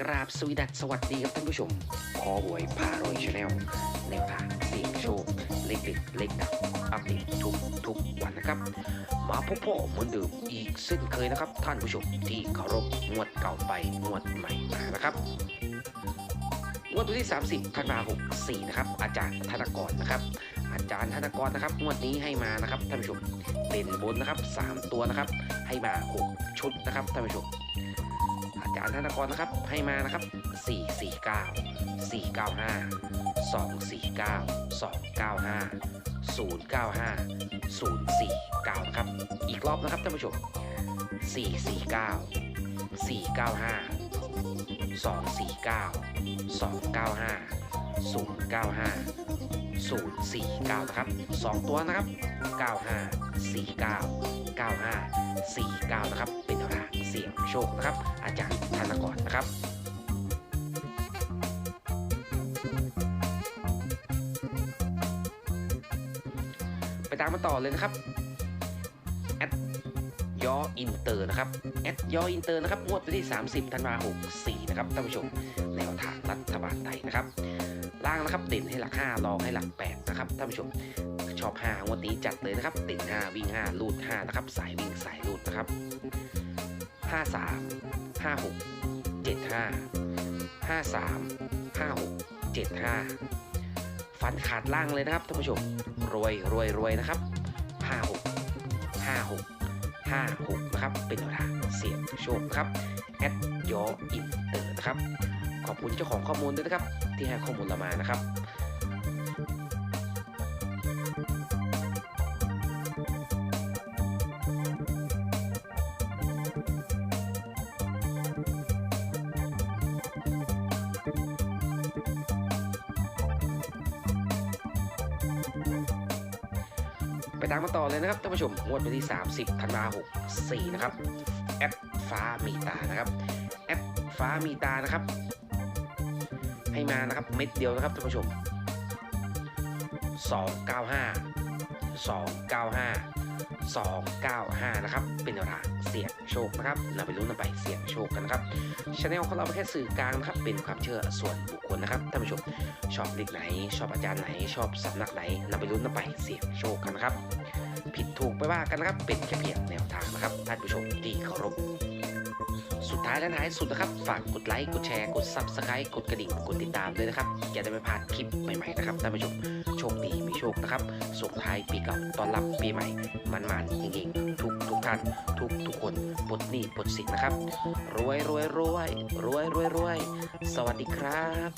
กราบสวีดัสสวัสดีครับท่านผู้ชมขอหวยพารวยชาแนลแนวทางเสี่ยงโชค เล็กเด็ดเล็กดับอัปเดตทุกทุกวันนะครับ มาพบพ่อเหมือนเดิมอีกเช่นเคยนะครับ ท่านผู้ชมที่เคารพงวดเก่าไปงวดใหม่มานะครับงวดวันที่ 30ธันวาคม64นะครับ อาจารย์ธนกรนะครับ อาจารย์ธนกรนะครับงวดนี้ให้มานะครับท่านผู้ชมเด่นบนนะครับ 3 ตัวนะครับ ให้มา 6 ชุดนะครับท่านผู้ชม จารย์ธนกรนะครับ ให้มานะครับ 449 495 249 295 095 049นะครับ อีกรอบนะครับท่านผู้ชม 449 495 249 295 095 049นะครับ 2 ตัวนะครับ 95 49 95 49นะครับ โชคนะครับ อาจารย์ธนกรนะครับไปตามมาต่อเลยนะครับแอดยออินเตอร์นะครับแอดยออินเตอร์นะครับงวดวันที่ 30ธันวาคม64นะครับท่านผู้ชมแนวทางรัฐบาลไทยนะครับ ล่างนะครับเด่นให้หลัก 5 รองให้หลัก 8 นะครับท่านผู้ชม ชอบ5วดนี้จัดเลยนะครับเด่น5วิ่ง 5 ลูด5นะครับ สายวิ่งสายลูดนะครับ 53 56 75 53 56 75 ฟันขาดล่างเลยนะครับท่านผู้ชม รวยรวยรวยนะครับ 56 56 56 นะครับ เป็นแนวทางเสียงโชคครับ แอดยออินเตอร์นะครับ ขอบคุณเจ้าของข้อมูลด้วยนะครับ ที่ให้ข้อมูลเรามานะครับ ไปตามกันต่อเลยนะครับท่านผู้ชมงวดวันที่ 30ธันวาคม64นะครับแอปฟ้ามีตานะครับแอปฟ้ามีตานะครับ ให้มานะครับเม็ดเดียวนะครับท่านผู้ชม 295 295 295 นะครับ เป็นรางเสี่ยงโชคนะครับนำไปลุ้นนำไปเสี่ยงโชคกันนะครับชาแนลของเราเป็นแค่สื่อกลางนะครับ เป็นความเชื่อส่วนบุคคลนะครับท่านผู้ชมชอบเลขไหน ชอบอาจารย์ไหน ชอบสำนักไหนนำไปลุ้นนำไปเสี่ยงโชคกันนะครับ ผิดถูกไปว่ากันนะครับ เป็นแค่เพียงแนวทางนะครับท่านผู้ชมที่เคารพ ท้ายและท้ายสุดนะครับ ฝากกดไลค์ กดแชร์ กด Subscribe กดกระดิ่ง กดติดตามด้วยนะครับ อย่าได้ไม่พลาดคลิปใหม่ๆนะครับท่านผู้ชม โชคดีมีโชคนะครับ ส่งท้ายปีเก่าต้อนรับปีใหม่ มันๆเก่งๆ ทุกทุกท่าน ทุกทุกคนปลดหนี้ปลดสินนะครับ รวยรวยรวยรวยรวยรวยสวัสดีครับ